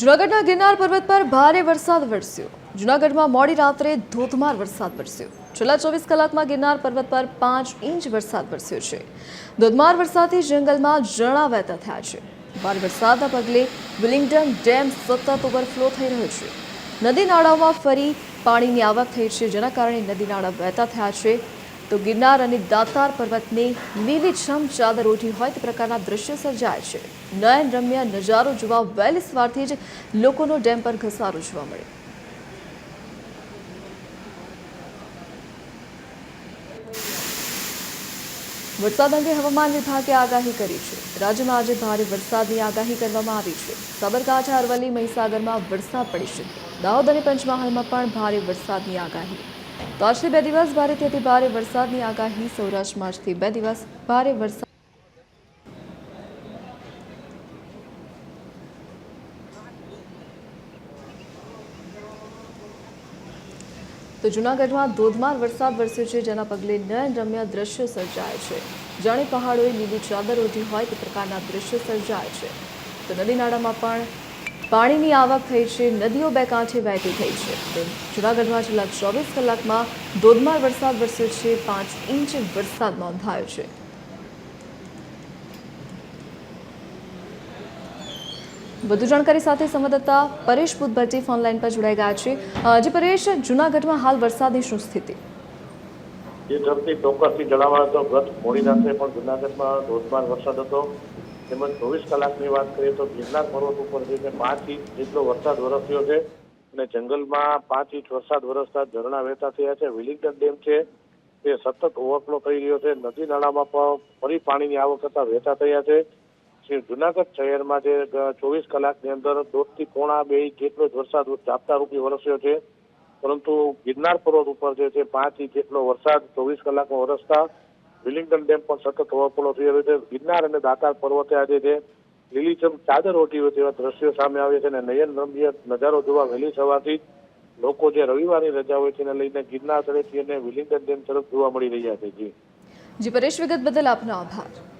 જૂનાગઢના ગિરનાર પર્વત પર ભારે વરસાદ વરસ્યો. જૂનાગઢમાં મોડી રાત્રે ધોધમાર વરસાદ વરસ્યો. છેલ્લા ચોવીસ કલાકમાં ગિરનાર પર્વત પર પાંચ ઇંચ વરસાદ વરસ્યો છે. ધોધમાર વરસાદથી જંગલમાં જળા વહેતા થયા છે. ભારે વરસાદના પગલે વિલિંગ્ટન ડેમ સતત ઓવરફ્લો થઈ રહ્યો છે. નદી નાળાઓમાં ફરી પાણીની આવક થઈ છે, જેના કારણે નદી નાળા વહેતા થયા છે. તો ગિરનાર અને દાતાર પર્વતની લીલીછમ ચાદર ઓઢી હોય તે પ્રકારના દ્રશ્યો સર્જાય છે. નયન રમ્ય નજારો જોવા વહેલી સવારથી જ લોકોનો ડેમ પર ઘસારો જોવા મળ્યો. વરસાદ અંગે હવામાન વિભાગે આગાહી કરી છે. રાજ્યમાં આજે ભારે વરસાદની આગાહી કરવામાં આવી છે. સાબરકાંઠા, અરવલ્લી, મહીસાગરમાં વરસાદ પડી શકે. દાહોદ અને પંચમહાલમાં પણ ભારે વરસાદની આગાહી. તો આજથી બે દિવસ ભારેથી અતિ ભારે વરસાદની આગાહી સૌરાષ્ટ્રમાં આજથી બે દિવસ ભારે વરસાદ તો જૂનાગઢમાં ધોધમાર વરસાદ વરસ્યો છે, જેના પગલે નયન રમ્ય દ્રશ્યો સર્જાય છે. જાણે પહાડોએ લીલી ચાદર ઓઢી હોય તે પ્રકારના દ્રશ્યો સર્જાય છે. તો નદી નાળામાં પણ પાણીની આવક થઈ છે, નદીઓ બે કાંઠે વહેતી થઈ છે. જૂનાગઢમાં છેલ્લા ચોવીસ કલાકમાં ધોધમાર વરસાદ વરસ્યો છે, પાંચ ઇંચ વરસાદ નોંધાયો છે. વધુ જાણકારી સાથે સંવાદદાતા પરેશ બુદ્ધભટ્ટી ફોનલાઈન પર જોડાઈ ગયા છે. જે પરેશ, જૂનાગઢમાં હાલ વરસાદની શું સ્થિતિ? જે ઝડપથી ચોક્કસથી જણાવવા તો ગત મોડી રાત્રે પણ જૂનાગઢમાં ધોધમાર વરસાદ હતો. તેમજ ચોવીસ કલાકની વાત કરીએ તો ગિરનાર પર્વત ઉપર જે છે પાંચ ઇંચ જેટલો વરસાદ વરસ્યો છે અને જંગલમાં પાંચ ઇંચ વરસાદ વરસતા ઝરણા વહેતા થયા છે. વિલિંગડન ડેમ છે તે સતત ઓવરફ્લો થઈ રહ્યો છે. નદી નાળામાં પણ ફરી પાણીની આવક થતા વહેતા થયા છે. શ્રી જુનાગઢ શહેરમાં જે ચોવીસ કલાકની અંદર દોઢથી પોણા બે ઇંચ જેટલો જ વરસાદ ઝાપટા રૂપી વરસ્યો છે. પરંતુ ગિરનાર પર્વત ઉપર જે છે પાંચ ઇંચ જેટલો વરસાદ ચોવીસ કલાકમાં વરસતા વિલિંગટન ડેમ પણ સતત ઓવરફ્લો થઈ રહ્યો છે. ગિરનાર અને દાતાર પર્વતે આજે જે લીલીછમ ચાદર ઓઢી હોય તેવા દ્રશ્યો સામે આવે છે અને નયન રમ્ય નજારો જોવા વહેલી સવારથી લોકો જે રવિવારની રજા હોય છે એને લઈને ગિરનાર તરફથી અને વિલિંગટન ડેમ તરફ જોવા મળી રહ્યા છે. જી. જી, પરેશ વિગત બદલ આપનો આભાર.